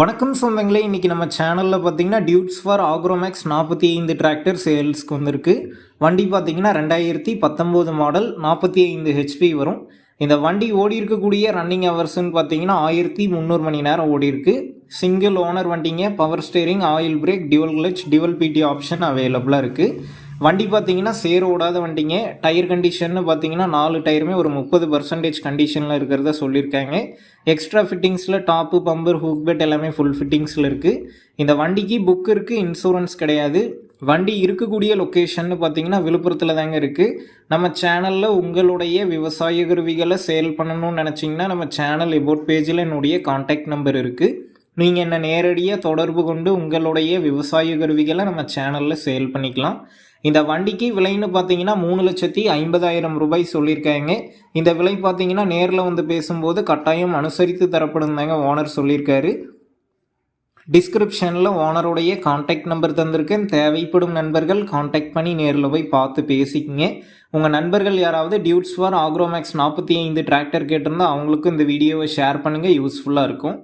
வணக்கம் சொந்தங்களே இன்றைக்கி நம்ம சேனலில் பார்த்தீங்கன்னா டியூட்ஸ் ஃபார் ஆக்ரோமேக்ஸ் நாற்பத்தி ஐந்து டிராக்டர் சேல்ஸ்க்கு வந்திருக்கு. வண்டி பார்த்தீங்கன்னா ரெண்டாயிரத்தி பத்தொம்போது மாடல் நாற்பத்தி ஐந்து ஹெச்பி வரும். இந்த வண்டி ஓடி இருக்கக்கூடிய ரன்னிங் ஹவர்ஸ்னு பார்த்தீங்கன்னா ஆயிரத்தி முந்நூறு மணி நேரம் ஓடி இருக்குது சிங்கிள் ஓனர் வண்டிங்க power steering oil brake dual clutch dual PT option அவைலபிளாக இருக்குது வண்டி பார்த்தீங்கன்னா சேர் ஓடாத வண்டிங்க. டயர் கண்டிஷன்னு பார்த்தீங்கன்னா நாலு டயருமே ஒரு முப்பது பர்சன்டேஜ் கண்டிஷனில் இருக்கிறத சொல்லியிருக்காங்க. எக்ஸ்ட்ரா ஃபிட்டிங்ஸில் டாப்பு பம்பர் ஹூக் பெட் எல்லாமே ஃபுல் ஃபிட்டிங்ஸில் இருக்குது இந்த வண்டிக்கு புக் இருக்குது இன்சூரன்ஸ் கிடையாது. வண்டி இருக்கக்கூடிய லொக்கேஷன்னு பார்த்தீங்கன்னா விழுப்புரத்தில் தாங்க இருக்குது நம்ம சேனலில் உங்களுடைய விவசாய கருவிகளை சேல் பண்ணணும்னு நினச்சிங்கன்னா நம்ம சேனல் எபோட் பேஜில் என்னுடைய காண்டாக்ட் நம்பர் இருக்குது நீங்கள் என்ன நேரடியாக தொடர்பு கொண்டு உங்களுடைய விவசாய கருவிகளை நம்ம சேனலில் சேல் பண்ணிக்கலாம். இந்த வண்டிக்கு விலைன்னு பார்த்தீங்கன்னா மூணு லட்சத்தி ஐம்பதாயிரம் ரூபாய் சொல்லியிருக்காங்க. இந்த விலை பார்த்தீங்கன்னா நேரில் வந்து பேசும்போது கட்டாயம் அனுசரித்து தரப்படும் தாங்க ஓனர் சொல்லியிருக்காரு. டிஸ்கிரிப்ஷனில் ஓனருடைய காண்டாக்ட் நம்பர் தந்திருக்கேன். தேவைப்படும் நண்பர்கள் காண்டாக்ட் பண்ணி நேரில் போய் பார்த்து பேசிக்கங்க. உங்கள் நண்பர்கள் யாராவது டியூட்ஸ் ஃபார் ஆக்ரோமேக்ஸ் நாற்பத்தி ஐந்து டிராக்டர் கேட்டிருந்தால் அவங்களுக்கும் இந்த வீடியோவை ஷேர் பண்ணுங்கள் யூஸ்ஃபுல்லாக இருக்கும்.